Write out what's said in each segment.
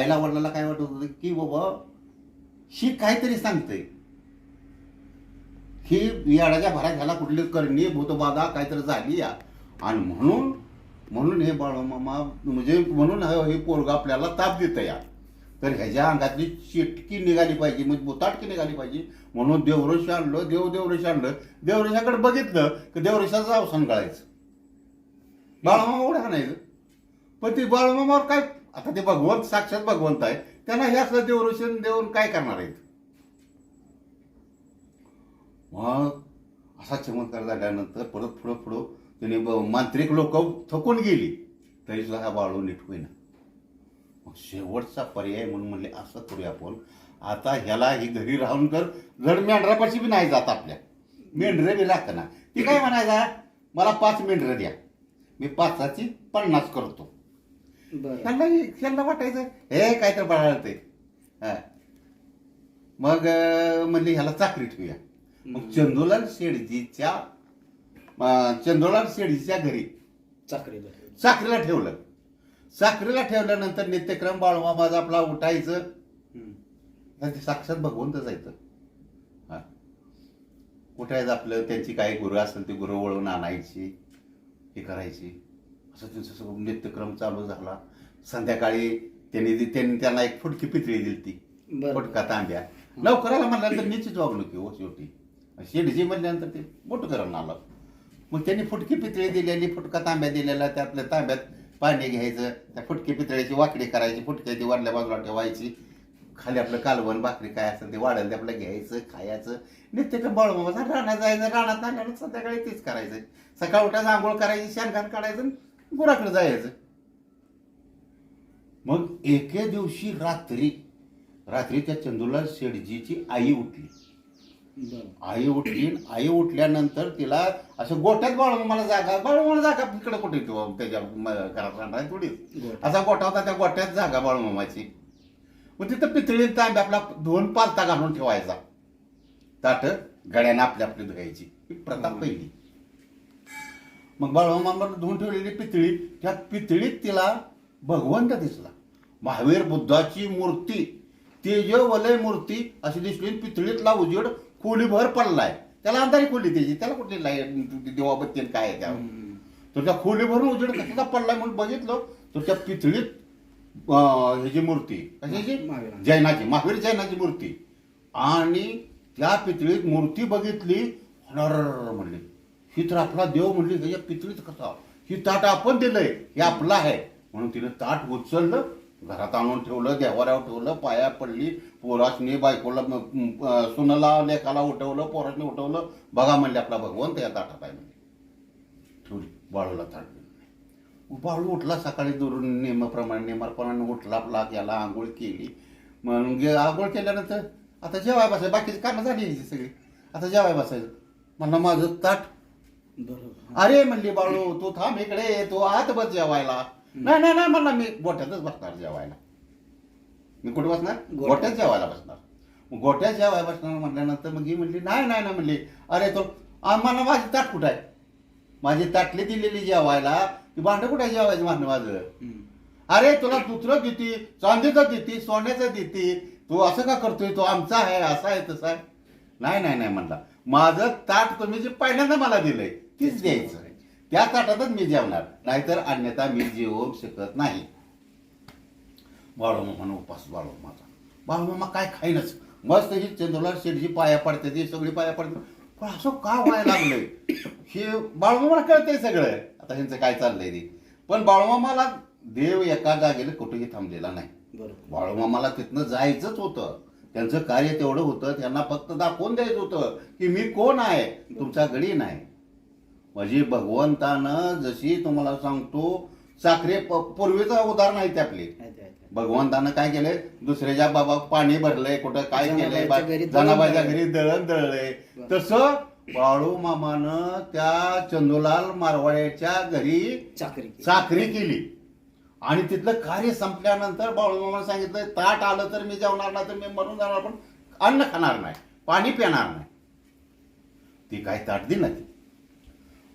आईला वडिलाला काय वाटत होतं की बाबा ही काहीतरी सांगते ही याडाच्या भरात ह्याला कुठली करणी भूतबाधा काहीतरी झाली या. आणि म्हणून म्हणून हे बाळमामा म्हणजे म्हणून हे पोरगा आपल्याला ताप देतं या. तर ह्याच्या अंगातली चिटकी निघाली पाहिजे म्हणजे बोताटकी निघाली पाहिजे. म्हणून देवरेश आणलं देव देवरेश आणलं. देवरेशाकडे बघितलं की देवरेशाचं अवसान कळायचं बाळमामा एवढं आणायचं पण ते बाळमामावर काय आता ते भगवंत साक्षात भगवंत आहे त्यांना हे असलं देवऋषण देऊन काय करणार आहेत? मग असा चमत्कार झाल्यानंतर परत पुढं पुढं त्याने ब- मांत्रिक लोक थकून गेली. तरी सुद्धा हा बाळू नीट होईना. मग शेवटचा पर्याय म्हणून म्हणले असं करूया आपण. आता ह्याला ही घरी राहून तर जड मेंढरापाशी बी नाही जात आपल्या. मेंढरं बी लागतं ना. ती काय म्हणायचा मला पाच मेंढरं द्या. मी पाचाची पन्नास करतो. बरं. त्यांना त्यांना वाटायचं हे काय तर बाळाळते हा. मग अं, म्हणली ह्याला चाकरी ठेवूया. मग चंदूलाल शेडजीच्या अं, चंदूलाल शेडजीच्या घरी चाकरी बरं साखरेला ठेवलं. साखरेला ठेवल्यानंतर नित्यक्रम बाळमामाज आपला उठायचं. हम्म. तर ते साक्षात भगवंत जायचं हा. उठायचं आपलं त्यांची काही गुरु असेल ती गुरु वळून आणायची हे करायची. त्यांचं सगळं नित्यक्रम चालू झाला. संध्याकाळी त्यांनी त्यांनी त्यांना एक फुटकी पितळी दिली ती बरं. फुटका तांब्या. लवकराला म्हणल्यानंतर निश्चित वागणूक हो शेवटी शेडजी म्हणल्यानंतर ते मोठं करून आलं. मग त्यांनी फुटकी पितळी दिलेली फुटका तांब्या दिलेला त्यातल्या तांब्यात पाणी घ्यायचं त्या फुटकी पितळीची वाकडी करायची फुटक्याची वरल्या बाजूला ठेवायची. खाली आपलं कालवण भाकरी काय असेल ते वाढेल ते आपलं घ्यायचं खायचं. नित्यक्रम बाळमामाचा रानात जायचं रानात आल्यानं संध्याकाळी तेच करायचं. सकाळ उठायचं आंघोळ करायची शानखान काढायचं गुराकडे जायचं. मग एके दिवशी रात्री रात्री त्या चंदूलाल शेठजीची आई उठली. आई उठली आई उठल्यानंतर तिला असं गोठ्यात बाळमामाला जागा बाळमामाला जागा इकडे कुठे त्याच्या म- घरात राहणार गोठा. असा गोठा होता त्या गोठ्यात जागा बाळमामाची मग तिथं पितळी तांब्या आपला दोन पालता घालून ठेवायचा. ताट गड्यानं आपली आपली धुवायची. ही प्रथा पहिली. मग बाळमामाला धुवून ठेवलेली पितळी त्या पितळीत तिला भगवंत दिसला. महावीर बुद्धाची मूर्ती तेज वलय मूर्ती अशी दिसली पितळीतला उजेड खोलीभर पडलाय. त्याला अंधारी खोली त्याची त्याला कुठली लाइट देवाबत्ती काय आहे हम्म. तर त्या खोलीभरून उजेड कशाचा पडलाय म्हणून बघितलं तर त्या पितळीत ह्याची मूर्ती कशाची. जैनाची महावीर जैनाची मूर्ती. आणि त्या पितळीत मूर्ती बघितली म्हणली. ही तर आपला देव म्हणली ह्याच्या पितळीत कसा? ही ताट आपण दिलंय हे आपलं आहे. म्हणून तिने ताट उचललं घरात आणून ठेवलं देवाऱ्यावर ठेवलं पाया पडली पोराशने बायकोला म- म- सुनाला उठवलं पोराशने उठवलं. बघा म्हणले आपला भगवंत या ताटात आहे म्हणजे ठेवली बाळूला ताट बाळू उठला सकाळी दुरून नेमाप्रमाणे नेमाप्रमाणे उठला आपला याला आंघोळ केली. म्हणून गे- आंघोळ केल्यानंतर आता जेवाय बसायचं बाकीची कामं झाली सगळी. आता जेवाय बसायचं. म्हणलं माझं ताट बरोबर. अरे म्हणली बाळू तू थांब इकडे तू आत बस जेवायला नाही नाही नाही म्हणला मी गोठ्यातच बसणार जेवायला. मी कुठे बसणार? गोठ्यात. जेवायला बसणार. गोठ्यात जेवायला बसणार म्हटल्यानंतर मग ही म्हणली नाही नाही ना म्हणली अरे तो आम्हाला माझी ताट कुठं आहे? माझी ताटली दिलेली जेवायला. ती भांडं कुठं जेवायचं म्हणणं माझं. अरे तुला दुसरं देते चांदीचं देते सोन्याचं देते. तू असं का करतोय? तो आमचा आहे असा आहे तसा आहे. नाही नाही नाही म्हणला. माझं ताट तुम्ही जे पहिल्यांदा मला दिलंय तीच द्यायचं. त्या ताटातच मी जेवणार नाहीतर अन्यथा मी जेवू शकत नाही. बाळूमामा उपास बाळूमाचा बाळूमामा काय खाईनच. मस्त ही चंद्रलाल शेठजी पाया पडते ती सगळी पाया पडते पण असं का व्हायला लागलंय? हे बाळूमामाला कळतंय सगळं. आता ह्यांचं काय चाललंय ते. पण बाळूमामाला देव एका जागेला कुठेही थांबलेला नाही. बाळूमामाला तिथनं जायचंच होतं. त्यांचं कार्य तेवढं होतं त्यांना फक्त दाखवून द्यायचं होतं की मी कोण आहे तुमचा गडी नाही. म्हणजे भगवंतानं जशी तुम्हाला सांगतो साखरे पूर्वीचं उदाहरण आहे ते आपले. भगवंतानं काय केलंय? दुसऱ्याच्या बाबा पाणी भरलंय कुठं काय केलंय? जनाबाईच्या घरी दळण दळलंय. तसं बाळू मामानं त्या चंदूलाल मारवाड्याच्या घरी चाकरी केली. आणि तिथलं कार्य संपल्यानंतर बाळूमामाने सांगितलं ताट आलं तर मी जेवणार नाही तर मी मरून जाणार पण अन्न खाणार नाही पाणी पिणार नाही. ती काय ताट दिली नाही.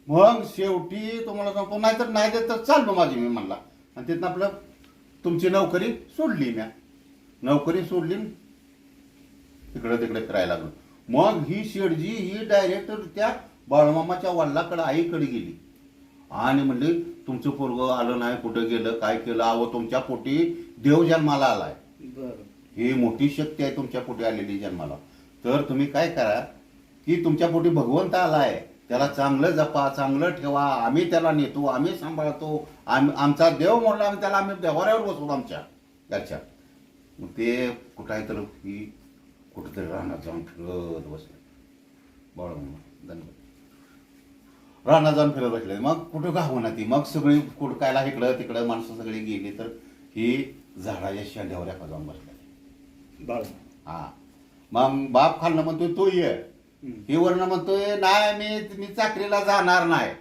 मग शेवटी तुम्हाला सांगतो नाही तर नाही देत तर चाललो माझी मी म्हणला. आणि तिथनं आपलं तुमची नोकरी सोडली म्या. नोकरी सोडली इकडं तिकडे फिरायला लागलो. मग ही शेडजी ही डायरेक्ट त्या बाळमामाच्या वडिलाकडे आईकडे गेली. आणि म्हणली तुमचं पोरग आलं नाही कुठं गेलं काय केलं? अहो तुमच्या पोटी देव जन्माला आलाय. ही मोठी शक्ती आहे तुमच्या पोटी आलेली जन्माला. तर तुम्ही काय करा की तुमच्या पोटी भगवंत आलाय. त्याला चांगलं जपा चांगलं ठेवा. आम्ही त्याला नेतो आम्ही सांभाळतो. आम्ही आमचा देव म्हणला आम्ही त्याला आम्ही देवाऱ्यावर बसवू आमच्या त्याच्या मग ते कुठं आहे तर ही कुठंतरी रानात जाऊन फिरत बसले. बाळूमामा धन्यवाद. रानात जाऊन फिरत बसले. मग कुठं गाव ना ती. मग सगळी कुडकायला इकडं तिकडं माणसं सगळी गेली तर ही झाडाच्या शेंड्यावर एका जाऊन बसले बाळ. हा. मग बाप खाल्लं म्हणतोय तो ये. ही वर्ण म्हणतोय नाही मी मी चाकरीला जाणार नाही.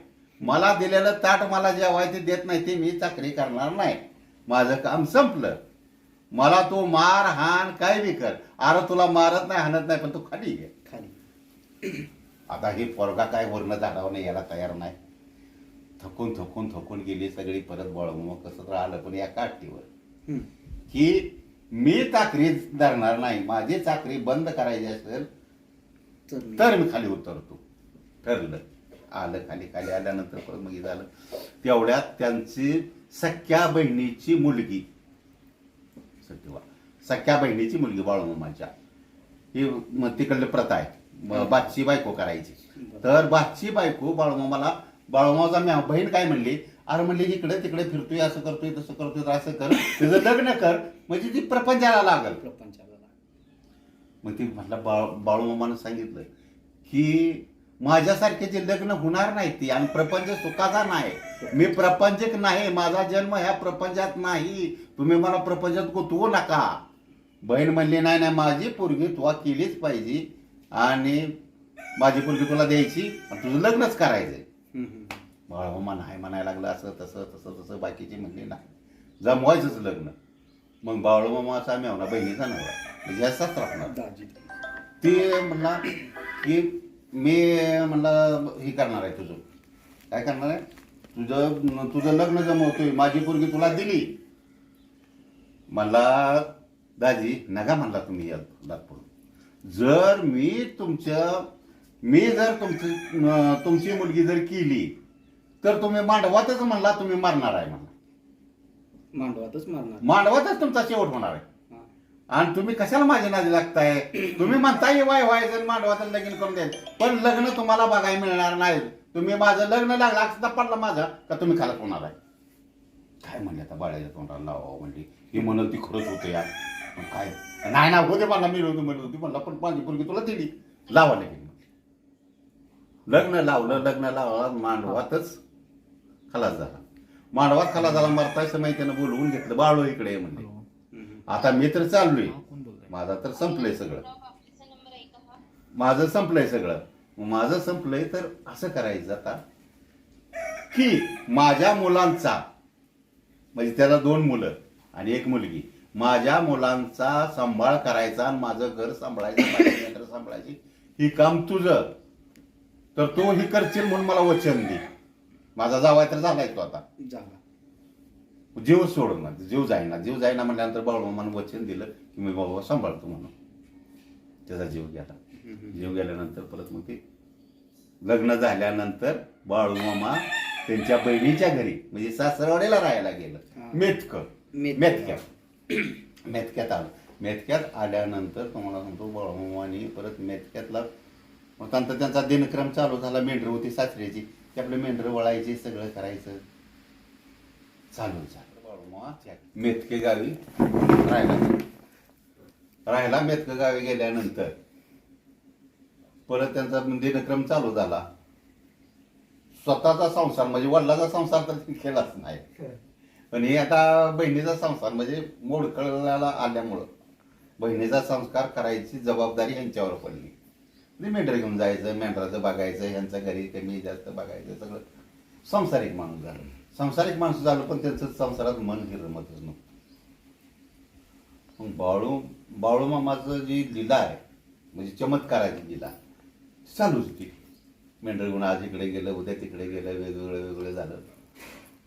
मला दिलेलं ताट मला जेवाय ते देत नाही ते मी चाकरी करणार नाही. माझं काम संपलं. मला तू मार हाण काय बी कर. अरे तुला मारत नाही हाणत नाही पण तू खाली ये. खाली. आता ही पोरगा काय वर्ण झाडावर नाही यायला तयार नाही. थकून थकून थकून गेली सगळी परत बळ मग कसं तर आलं पण या काठीवर. की मी चाकरी धरणार नाही माझी चाकरी बंद करायची असेल तर मी- खाली उतरतो. ठरलं. आलं खाली खाली आल्यानंतर परत मग झालं. तेवढ्यात त्यांची सख्या बहिणीची मुलगी. सख्या बहिणीची मुलगी बाळूमामाच्या. ही मग तिकडली प्रथा आहे. बादची बायको करायची. तर बादची बायको बाळूमामाला बाळूमामाचा म्या बहीण काय म्हणली? अरे म्हणली इकडे तिकडे फिरतोय असं करतोय तसं करतोय तर असं कर. तुझं लग्न कर. म्हणजे ती प्रपंचाला लागल. प्रपंचाला. मग ती म्हटलं बाळ बाळूमामानं सांगितलं की माझ्यासारख्याचे लग्न होणार नाही ती आणि प्रपंच सुखाचा नाही. मी प्रपंचक नाही माझा जन्म ह्या प्रपंचात नाही. तुम्ही मला प्रपंचात गुंतवू नका. बहीण म्हणली नाही नाही माझी पोरगी तुला केलीच पाहिजे. आणि माझी पोरगी तुला द्यायची आणि तुझं लग्नच करायचंय. हम्म, हम्म. बाळमामा नाही म्हणायला लागलं असं तसं तसं तसं बाकीचे म्हणले नाही जमवायचंच लग्न. मग बाळूमामाचा मेवना बहिणीचा नवरा म्हणजे असाच राहणार दाजी. ते म्हणला की मी म्हणला हे करणार आहे तुझं. काय करणार आहे? तुझं तुझं लग्न जमवतोय माझी पोरगी तुला दिली. मला दाजी नका म्हणला तुम्ही या नागपूर जर मी तुमच्या मी जर तुमची तुमची मुलगी जर केली तर तुम्ही मांडवातच म्हणला तुम्ही मारणार आहे म्हणला. मांडवातच मारणार. मांडवातच तुमचा शेवट होणार आहे. हा. आणि तुम्ही कशाला माझ्या नादी लागताय? तुम्ही म्हणताय वाय वाय जर मांडवाचं लगीन करून द्याल पण लग्न तुम्हाला बघायला मिळणार नाही. तुम्ही माझं लग्न लागलं असता पडला माझा का तुम्ही खाला होणार आहे? काय म्हणले आता बाळाच्या तोंडाला? लावा म्हणली ही म्हणून ती खरंच होते यार. काय? नाही ना होते मला मी होती म्हणत होती म्हणलं पण माझी पोरगी तुला दिली. लावा लगीन लग्न लावलं लग्न लावलं मांडवातच खलास झाला. मांडवात खलास झाला मरतायचं माहितीनं बोलवून घेतलं बाळू इकडे ये म्हणले. आता मी तर चाललोय. माझा तर संपलंय सगळं. माझं संपलंय सगळं. माझं संपलंय तर असं करायचं आता की माझ्या मुलांचा म्हणजे त्याला दोन मुलं आणि एक मुलगी माझ्या मुलांचा सांभाळ करायचा आणि माझं घर सांभाळायचं माझी लेकरं सांभाळायची ही काम तुझं. तर तो ही करशील म्हणून मला वचन दे. माझा जावाय तर झालाय तो आता. जागा जीव सोडणार जीव जाईना. जीव जाईना म्हटल्यानंतर बाळूमामानं वचन दिलं की मी बाबा सांभाळतो म्हणून. त्याचा जीव गेला. जीव गेल्यानंतर परत मग ते लग्न झाल्यानंतर बाळूमामा त्यांच्या बहिणीच्या घरी म्हणजे सासरवाडीला राहायला गेलं. मेतक. मेतक. मेतक्यात आलं. मेतक्यात आल्यानंतर तुम्हाला सांगतो बाळूमामाने परत मेतक्यातला मग त्यांचा दिनक्रम चालू झाला मेंढर होती सासऱ्याची. ते आपलं मेंढर वळायचे सगळं करायचं. चालू झालं. बाळूमामा मेतके गावी राहिला. राहिला मेतक गावी गेल्यानंतर. परत त्यांचा दिनक्रम चालू झाला. स्वतःचा संसार म्हणजे वडिलाचा संसार तर केलाच नाही. पण हे आता बहिणीचा संसार म्हणजे मोडकळाला आल्यामुळं बहिणीचा संस्कार करायची जबाबदारी यांच्यावर पडली. म्हणजे मेंढर घेऊन जायचं मेंढराचं बघायचं यांच्या घरी कमी जास्त बघायचं सगळं. संसारिक माणूस झालं. संसारिक माणूस झालं पण त्यांचं संसारात मन हिरमतच नव्हतं. मग बाळू बाळू मामाचं जी लिला आहे म्हणजे चमत्काराची लिला चालूच ती मेंढर घेऊन आज इकडे गेलं उद्या तिकडे गेलं वेगवेगळं वेगवेगळं झालं.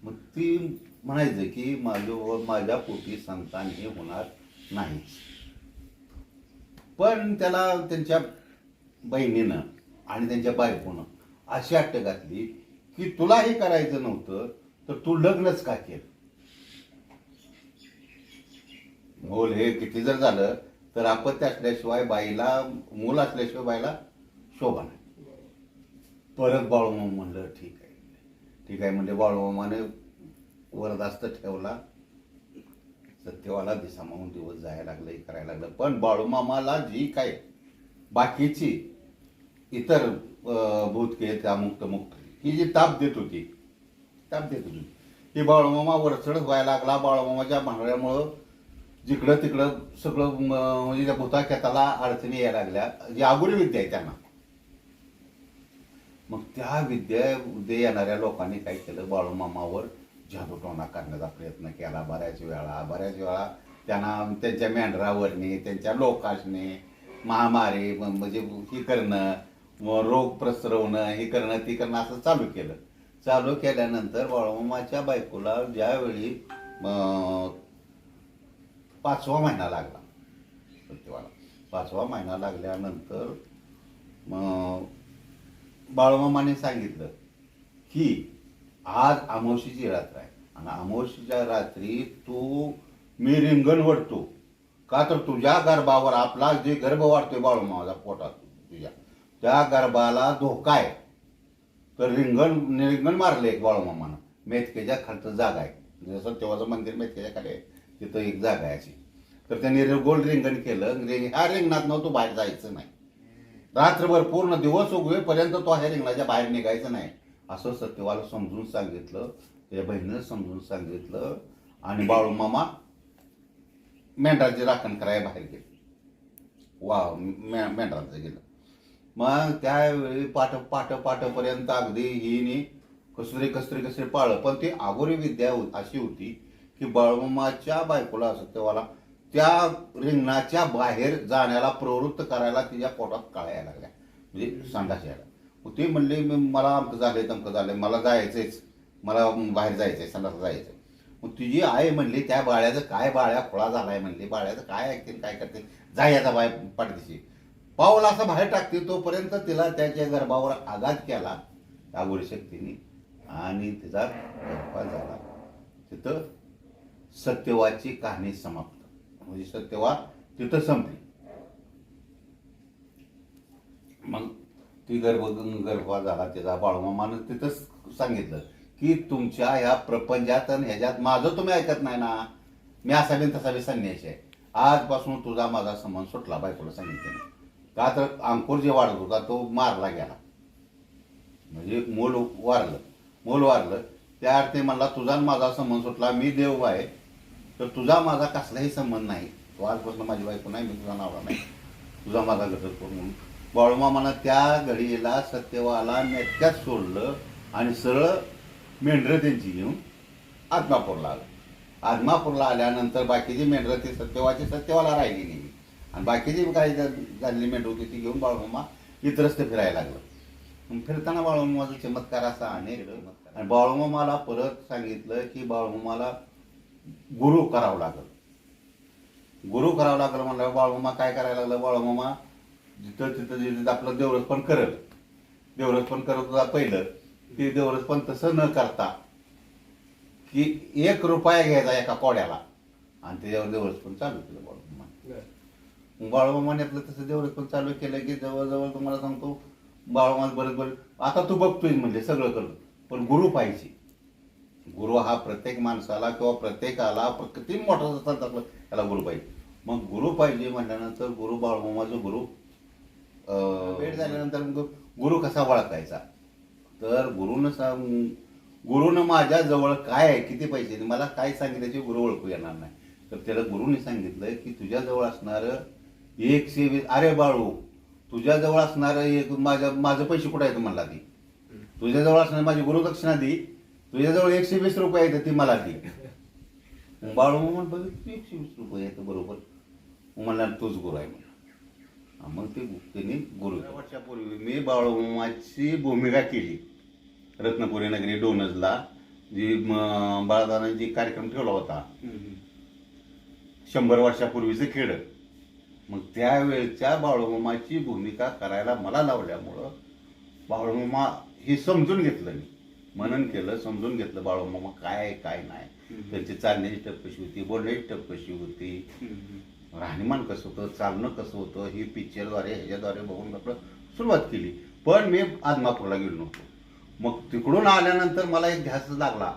मग ती म्हणायचं की माझ्या माझ्या पोटी संतान हे होणार नाहीच पण त्याला त्यांच्या बहिणीनं आणि त्यांच्या बायकोनं अशी अट्ट घातली की तुला हे करायचं नव्हतं तर तू लग्नच का केलं? मूल हे किती जर झालं तर अपत्य असल्याशिवाय बाईला मूल असल्याशिवाय बाईला शोभा नाही. परत बाळूमा म्हणलं ठीक आहे. ठीक आहे म्हणजे बाळूमामाने वरदास्त ठेवला सत्यवाला दिसामाहून दिवस जायला लागलं हे करायला लागलं. पण बाळूमामाला जी काय बाकीची इतर भूतके त्या मुक्त मुक्त ही जी ताप देत होती ताप देत होती. ही बाळूमामा वरचढ व्हायला लागला. बाळूमामाच्या भांडऱ्यामुळं जिकडं तिकडं सगळं म्हणजे त्या भूताख्याताला अडचणी यायला लागल्या. जी आगुरी विद्या आहे त्यांना. मग त्या विद्या येणाऱ्या लोकांनी काय केलं? बाळूमामावर जादूटोणा करण्याचा प्रयत्न केला बऱ्याच वेळा. बऱ्याच वेळा त्यांना त्यांच्या मेंढरावरने त्यांच्या लोकाशने महामारी म्हणजे ही करणं रोग प्रसरवणं हे करणं ती करणं असं चालू केलं. चालू केल्यानंतर बाळूमामाच्या बायकोला ज्यावेळी पाचवा महिना लागला. सत्यवाला. पाचवा महिना लागल्यानंतर मग सांगितलं की आज अमावशीची रात्र आहे. आणि अमावशीच्या रात्री तू मी रिंगण वडतो का तर तुझ्या गर्भावर आपला जे गर्भ वाढतोय बाळूमामाचा पोटात तुझ्या त्या गर्भाला धोका आहे. तर रिंगण रिंगण मारले एक बाळूमामानं मेथकेच्या खालचं जागा आहे. जसं तेव्हाचं मंदिर मेथकेच्या खाली आहे तिथं एक जागा आहे अशी. तर त्यांनी रे- गोल रिंगण केलं. रिंग ह्या रिंगणात नव्हतं बाहेर जायचं नाही. रात्रभर पूर्ण दिवस उगवेपर्यंत तो ह्या रिंगणाच्या बाहेर निघायचं नाही. असं सत्यवाला समजून सांगितलं त्याच्या बहिणीनं समजून सांगितलं आणि बाळूमामा मेंढराचे राखण करायला बाहेर गेले. वा मे मेंढराचं गेलं. मग त्यावेळी पाठ पाठ पाठपर्यंत अगदी हिने कसरी कसरी कसरी पाळलं. पण ती आगोरी विद्या अशी होती की बाळूमामाच्या बायकोला सत्यवाला त्या रिंगणाच्या बाहेर जाण्याला प्रवृत्त करायला तिच्या पोटात काळायला लागल्या. म्हणजे संडास यायला. मग ते म्हणले "मी- मला अमकं झालंय तमकं झालंय. मला जायचंच मला बाहेर जायचंय संडास जायचंय. मग तुझी आई म्हणली त्या बाळ्याचं काय बाळ्या खोळा झालाय? म्हणली बाळ्याचं काय ऐकतील काय करतील जा याचा बाय पाठदेशी पाऊल असं बाहेर टाकते तोपर्यंत तिला त्याच्या गर्भावर आघात केला. आगोरी शक्तीने आणि तिचा गर्भात झाला. तिथं सत्यवाची कहाणी समाप्त. म्हणजे सत्यवा तिथं संपली मग ती गर्भ गर्भा झाला तिचा बाळूमामानं तिथंच सांगितलं की तुमच्या ह्या प्रपंचात आणि ह्याच्यात माझं तुम्ही ऐकत नाही ना. मी असा बी तसा संन्याशी आहे. आजपासून तुझा माझा संबंध सुटला बायकोला सांगितलं. का तर अंकुर जे वाढत होता तो मारला गेला. म्हणजे मूल वारलं. मूल वारलं. त्या अर्थी म्हणला तुझा माझा संबंध सुटला. मी देव आहे. तर तुझा माझा कसलाही संबंध नाही. तो आजपासून माझी बायको नाही मी तुझा नावला नाही. तुझा माझा घटक म्हणून बाळूमामानं त्या घडीला सत्यवाला नेत्यात सोडलं आणि सरळ मेंढरं त्यांची घेऊन आदमापूरला आलं आदमापूरला आल्यानंतर बाकीची मेंढरं ती सत्यवाची सत्यवाला राहिली नाही. आणि बाकीची काही झालेली मेंढर होती ती घेऊन बाळूमामा इतरस्थ फिरायला लागलं. मग फिरताना बाळूमामाचा चमत्कार असा अनेक आणि बाळूमामाला परत सांगितलं की बाळूमामाला गुरु करावं लागलं. गुरु करावं लागलं म्हणलं बाळूमामा काय करायला लागलं? बाळूमामा जिथं तिथं जिथं आपलं देवरस पण करल. देवरस पण करत होता पहिलं. ते देवरस पण तसं न करता की एक रुपया घ्यायचा एका कोड्याला आणि त्याच्यावर देवरस पण चालू केलं बाळूमामा बाळूमामाने आपलं तसं देवरस पण चालू केलं की जवळजवळ तुम्हाला सांगतो बाळूमामा बरं बरं आता तू बघतोय म्हणजे सगळं करतो पण गुरु पाहिजे. गुरु हा प्रत्येक माणसाला किंवा प्रत्येकाला प्र- किती मोठा असतात आपलं त्याला गुरु पाहिजे. मग गुरु पाहिजे म्हटल्यानंतर गुरु बाळूमामाचं गुरु भेट झाल्यानंतर मग गुरु कसा ओळखायचा? तर गुरुनं सांग गुरुनं माझ्या जवळ काय आहे किती पैसे मला काय सांगितल्याचे गुरु ओळखू येणार नाही. तर त्याला गुरुने सांगितलं की तुझ्याजवळ असणारं एक सेवे अरे बाळू तुझ्याजवळ असणारं एक माझ्या माझं पैसे कुठं आहेत म्हणला ती? तुझ्याजवळ असणार असणारी माझी गुरुदक्षिणा दी. तुझ्याजवळ एकशे वीस रुपये आहेत ती मला दी. बाळू म्हणून बघ एकशे वीस रुपये आहेत बरोबर. म्हणणार तोच गुरु आहे म्हणला मग ते त्यांनी गुरु वर्षापूर्वी मी बाळूमाची भूमिका केली. रत्नपुरी नगरी डोनजला जी म- बाळादाना जी कार्यक्रम ठेवला होता. शंभर वर्षापूर्वीचं खेळ मग त्यावेळच्या बाळूमामाची भूमिका करायला मला लावल्यामुळं बाळूमामा हे समजून घेतलं मी. मनन केलं समजून घेतलं बाळूमामा काय आहे, काय नाही. त्यांची चालण्याची टप कशी होती बोलण्याची टप कशी होती. राहणीमान कसं होतं चालणं कसं होतं ही पिक्चरद्वारे ह्याच्याद्वारे बघून आपलं सुरुवात केली. पण मी आदमापूरला गेलो नव्हतो. मग तिकडून आल्यानंतर मला एक ध्यास लागला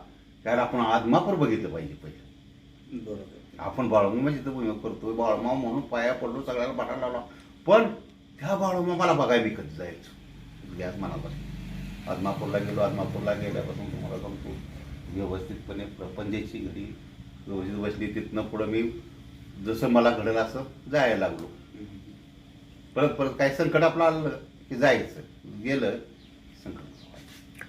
कारण आपण आदमापूर बघितलं पाहिजे पहिले. बरोबर. आपण बाळूमामा जिथं भूमिका करतोय बाळूमामा म्हणून पाया पडलो सगळ्याला बाटा लावला. पण त्या बाळूमामाला बघायला मी कधी जायचो गॅस मनापासून. आदमापूरला गेलो आदमापूरला गेल्यापासून तुम्हाला सांगतो व्यवस्थितपणे प्रपंचाची घडी व्यवस्थित बसली तिथनं पुढं मी जसं मला घडेल असं जायला लागलो. परत परत काही संकट आपलं आलं की जायचं गेलं संकट.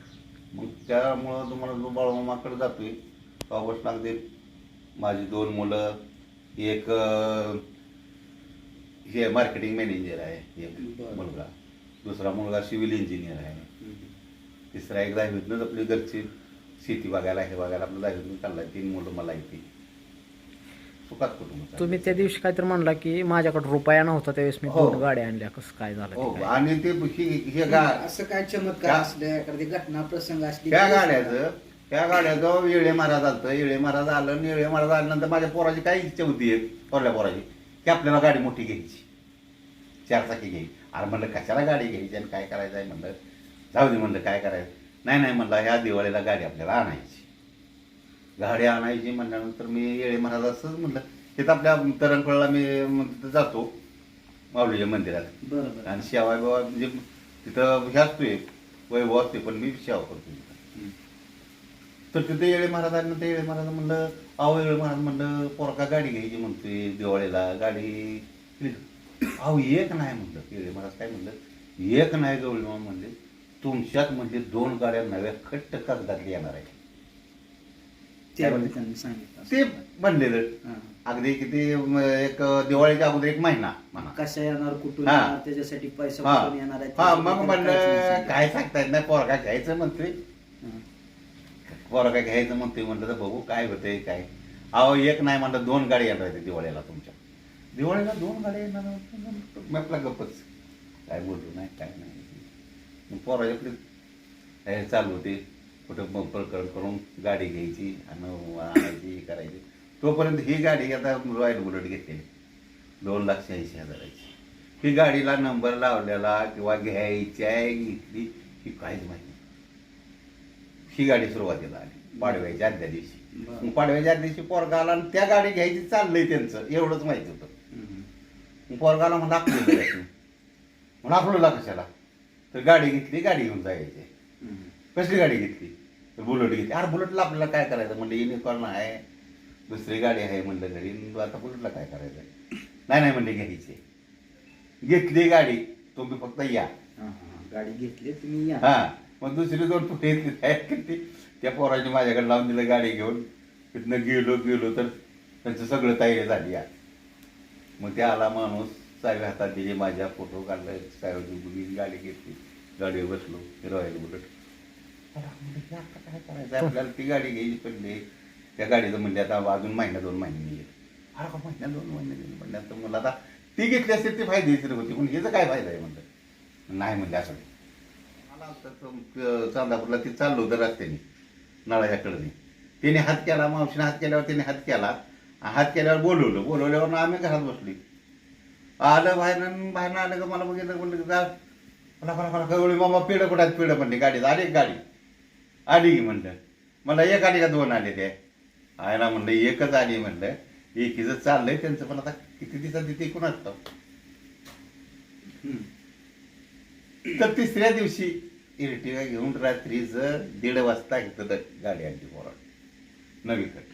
मग त्यामुळं तुम्हाला जो बाळूमामाकडे जातोय ऑगस्ट लागते माझी दोन मुलं एक हे मार्केटिंग मॅनेजर आहे एक. मुलगा दुसरा मुलगा सिव्हिल इंजिनियर आहे. तिसरा एक दहावीतनंच आपली घरची शेती बघायला हे बघायला आपलं दहावीतून चाललाय तीन मुलं मला येते सुखात कुटुंब. तुम्ही त्या दिवशी काहीतरी म्हणला की माझ्याकडे रुपया नव्हता त्यावेळेस मी हो. दोन गाड्या आणल्या कसं काय झालं हो ते काय? आणि ते ही- हे गा असं काय चमत्कार त्या- असलं एखादी घटना प्रसंग असली त्या गाड्याचं त्या गाड्याचं येळे महाराज आलं येळे महाराज आलं आणि येळे महाराज आल्यानंतर माझ्या पोराची काय इच्छा होती एक? थोरल्या पोराची की आपल्याला गाडी मोठी घ्यायची. चार चाकी घ्यायची. अरे म्हणलं कशाला गाडी घ्यायची आणि काय करायचं आहे? म्हणलं जाऊ दे म्हणलं काय करायचं? नाही नाही म्हणलं ह्या दिवाळीला गाडी आपल्याला आणायची. गाडी आणायची म्हणल्यानंतर मी येळे महाराज असंच म्हणलं तिथं आपल्या तरणफळला मी जातो माऊलीच्या मंदिरात. बरोबर. आणि सेवा बिवा म्हणजे तिथं हे असतोय वैभव असते पण मी सेवा करतो तिथं. तर तिथे येळे महाराजांना ते येळे महाराज म्हणलं अहो येळे महाराज म्हणलं पोरका गाडी घ्यायची म्हणतोय दिवाळीला गाडी अहो एक नाही म्हणलं येळे महाराज काय म्हणलं एक नाही गवळी म्हणले तुमच्यात म्हणजे दोन गाड्या नव्या खट्ट कागदातल्या येणार आहे त्यावेळी त्यांनी सांगितलं ते हा. अगदी किती म, एक दिवाळीच्या अगोदर एक महिना म्हणा. कशा येणार कुठून हा. येणार त्याच्यासाठी पैसा हा. कुठून येणार आहे हा त्याच्याबद्दल मग काहीच म्हणलं नाही काय सांगता येत नाही पोरगा घ्यायचं म्हणतोय. हा. पोरगा घ्यायचं म्हणतोय म्हणलं तर बघू काय होतंय काय. अहो एक नाही म्हणलं दोन गाडी येणार आहेत दिवाळीला तुमच्या. दिवाळीला दोन गाड्या येणार आहेत. मी आपला गप्पच. काय बोललो नाही काय नाही. मग पोराच्या हे चालू होते कुठं मग प्रकरण करून गाडी घ्यायची आणि आणायची करायची. तोपर्यंत ही गाडी आता रॉयल बुलेट घेतलेली दोन लाख शहाऐंशी हजाराची. ही गाडीला नंबर लावलेला किंवा घ्यायची आहे घेतली ही काहीच माहिती. ही गाडी सुरुवातीला आली. पाडव्याच्या आदल्या दिवशी. पाडव्याच्या आदल्या दिवशी पोरगा आला आणि त्या गाडी घ्यायची चाललंय त्यांचं. एवढंच माहिती होतं. पोरगाला म्हणलं आपलं म्हणून आपलं कशाला? तर गाडी घेतली गाडी घेऊन जायची. कसली गाडी घेतली? तर बुलेट घेतली. अरे बुलेटला आपल्याला काय करायचं? म्हणलं युनिकॉर्न आहे दुसरी गाडी आहे म्हणलं घरी. आता बुलेटला काय करायचं नाही नाही म्हणले घ्यायची घेतली गाडी तुम्ही फक्त या. गाडी घेतली तुम्ही या. हा. मग दुसरी दोन पुढे घेतली. त्या पोराची माझ्याकडे लावून दिलं गाडी घेऊन. तिथनं गेलो गेलो तर त्यांचं सगळं तयारी झाली या मग ते आला माणूस चावी हातात दिली माझ्या फोटो काढला. चावी गाडी घेतली. गाडीवर बसलो रॉयल बुलेट. अरे म्हणलं, आता काय करायचं आपल्याला ती गाडी घ्यायची पडली. त्या गाडीचं म्हणजे आता अजून महिना दोन महिने निघेल. अरे का महिना दोन महिने गेले म्हणल्यात तर मला आता ती घेतली असते ती फायदेशीर होती. पण ह्याचं काय फायदा आहे म्हणलं? नाही म्हणजे असं. नाही. मला आता चांदापूरला ती चाललो होतं रस्त्याने नळाच्या कडे तिने हात केला मावशीने हात केल्यावर तिने हात केला. हात केल्यावर बोलवलं. बोलवल्यावर आम्ही घरात बसली. आलं बाहेर बाहेर आलं का मला बघितलं म्हणलं जा. मला मला मला कवळी मामा पेढं कुठात पिढं म्हणली. गाडीत आली एक गाडी. आली की म्हणलं. मला एक आली का दोन आले ते? आयला म्हणलं एकच आली म्हणलं. एकीचं चाललंय त्यांचं पण आता किती दिवसात तिथे कोण असतं. तर तिसऱ्या दिवशी इरटिगा घेऊन रात्रीच दीड वाजता इथं द- गाडी आणली पोराड नवी कट